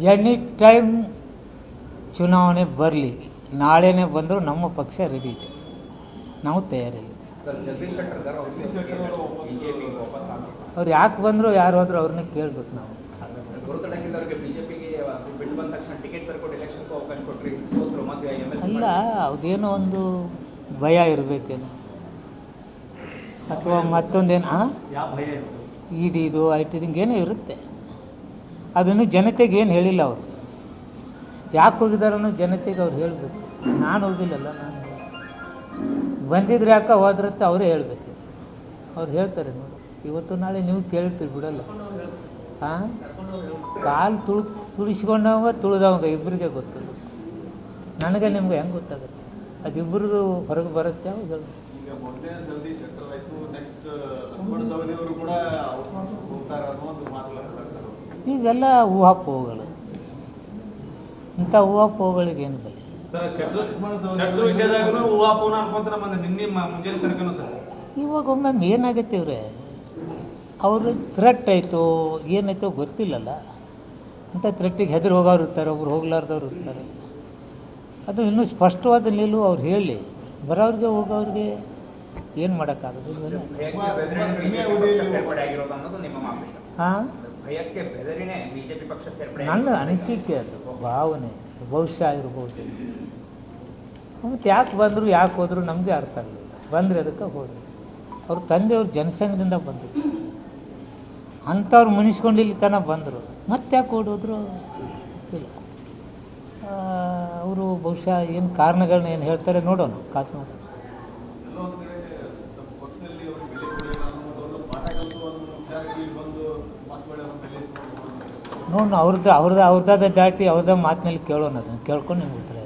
Any time ಚುನಾವಣೆ ಬರಲಿ ನಾಳೆನೇ ಬಂದರೂ ನಮ್ಮ ಪಕ್ಷ ರೆಡಿ ಇದೆ. ನಾವು ತಯಾರಿಲ್ಲ. ಅವರು ಯಾಕೆ ಬಂದರು ಯಾರು ಹೋದ್ರು ಅವ್ರನ್ನ ಕೇಳ್ಬೇಕು ನಾವು. ಅಲ್ಲ ಅದೇನೋ ಒಂದು ಭಯ ಇರಬೇಕೇನೋ. ಅಥವಾ ಮತ್ತೊಂದೇನು ಹಾಂ ಭಯ ಇದೆ ಐಟಿ ಏನೋ ಇರುತ್ತೆ. ಅದನ್ನು ಜನತೆಗೆ ಏನು ಹೇಳಿಲ್ಲ ಅವರು. ಯಾಕೆ ಹೋಗಿದಾರನ್ನು ಜನತೆಗೆ ಅವ್ರು ಹೇಳಬೇಕು. ನಾನು ಹೋಗಿಲ್ಲಲ್ಲ, ನಾನು ಬಂದಿದ್ರೆ ಯಾಕೆ ಹೋದ್ರತ್ತೆ ಅವರೇ ಹೇಳಬೇಕು. ಅವ್ರು ಹೇಳ್ತಾರೆ ನೋಡಿ, ಇವತ್ತು ನಾಳೆ ನೀವು ಕೇಳ್ತೀರಿ ಬಿಡಲ್ಲ. ಹಾಂ ಕಾಲು ತುಳು, ತುಳಿಸ್ಕೊಂಡವ ತುಳಿದವಂಗ ಇಬ್ಬರಿಗೆ ಗೊತ್ತು. ನನಗೆ ನಿಮ್ಗೆ ಹೆಂಗೆ ಗೊತ್ತಾಗುತ್ತೆ? ಅದಿಬ್ಬರದು ಹೊರಗೆ ಬರುತ್ತೆ ಯಾವಾಗ ಇವೆಲ್ಲ ಊಹಾಪೋಹಗಳು ಇಂಥ ಊಹಾಪೋಹಗಳಿಗೆ ಏನು ಬೆಲೆ? ಇವಾಗ ಒಮ್ಮೊಮ್ಮೆ ಏನಾಗತ್ತೆ ಇವ್ರೆ? ಅವರು ಥ್ರೆಟ್ ಆಯಿತು ಏನಾಯ್ತೋ ಗೊತ್ತಿಲ್ಲಲ್ಲ. ಅಂತ ಥ್ರೆಟ್ಟಿಗೆ ಹೆದರು ಹೋಗೋರು ಇರ್ತಾರೆ ಒಬ್ರು ಹೋಗ್ಲಾರ್ದವ್ರು ಇರ್ತಾರೆ. ಅದು ಇನ್ನೂ ಸ್ಪಷ್ಟವಾದ ನಿಲುವು ಅವ್ರು ಹೇಳಿ. ಬರೋರಿಗೆ ಹೋಗೋರಿಗೆ ಏನು ಮಾಡೋಕ್ಕಾಗೋದು? ಹಾಂ? ಭಯಕ್ಕೆ ಬೆದರಿನೇ ಬಿಜೆಪಿ ಪಕ್ಷ ಸೇರ್ಪಡೆ ನನ್ನ ಅನಿಸಿಕೆ ಅದು ಭಾವನೆ ಭವಿಷ್ಯ ಇರ್ಬೋದು ಮತ್ತು ಯಾಕೆ ಬಂದರು ಯಾಕೆ ಹೋದ್ರು ನಮಗೆ ಅರ್ಥ ಆಗಲಿಲ್ಲ. ಬಂದರೆ ಅದಕ್ಕೆ ಹೋದರು. ಅವ್ರ ತಂದೆಯವ್ರು ಜನಸಂಘದಿಂದ ಬಂದರು. ಅಂಥವ್ರು ಮುನಿಸ್ಕೊಂಡು ಇಲ್ಲಿ ತನಕ ಬಂದರು. ಮತ್ತೆ ಯಾಕೆ ಓಡೋದ್ರು? ಇಲ್ಲ. ಅವರು ಬಹುಶಃ ಏನು ಕಾರಣಗಳನ್ನ ಏನು ಹೇಳ್ತಾರೆ ನೋಡೋಣ. ಕಾತ್ ನೋಡೋಣ. ನೋಡೋಣ ಅವ್ರದ್ದು ಅವ್ರದ್ದು ಅವ್ರದ್ದಾದ ದಾಟಿ ಅವ್ರದ್ದ ಮಾತಿನಲ್ಲಿ ಕೇಳೋಣ ಅದನ್ನು ಕೇಳ್ಕೊಂಡು ನಿಮ್ಗೆ ಉತ್ತರ.